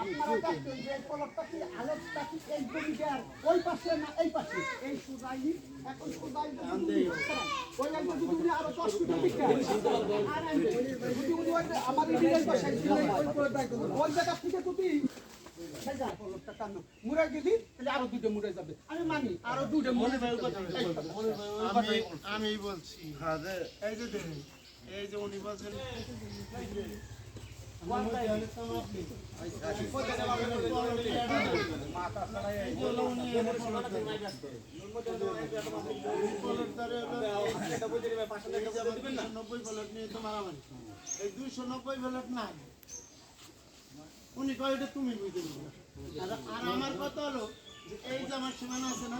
আপনারা দেখছেন যে এই কি আলোটটা কি এই জমিটার ওই পাশে না এই পাশে? এই সুদাই এখন সুদাই ওই লাইনটা যদি উনি আরও দশ ফুট দিকে যদি উনি ওই যে এই পাশে ওই করে দেয় তো। ওই জায়গা থেকে যদি সেই জায়গায় পলটটা টানো। মুড়াই দিলি তাহলে আরও দুটো মুড়ে যাবে। আমি মানি আরও দুটো আমি আমি বলছি। এই যে এই যে উনি বলছেন নব্বই উনি কয় তুমি বুঝতে আর আমার কথা হলো এই যে আমার সীমানা আছে না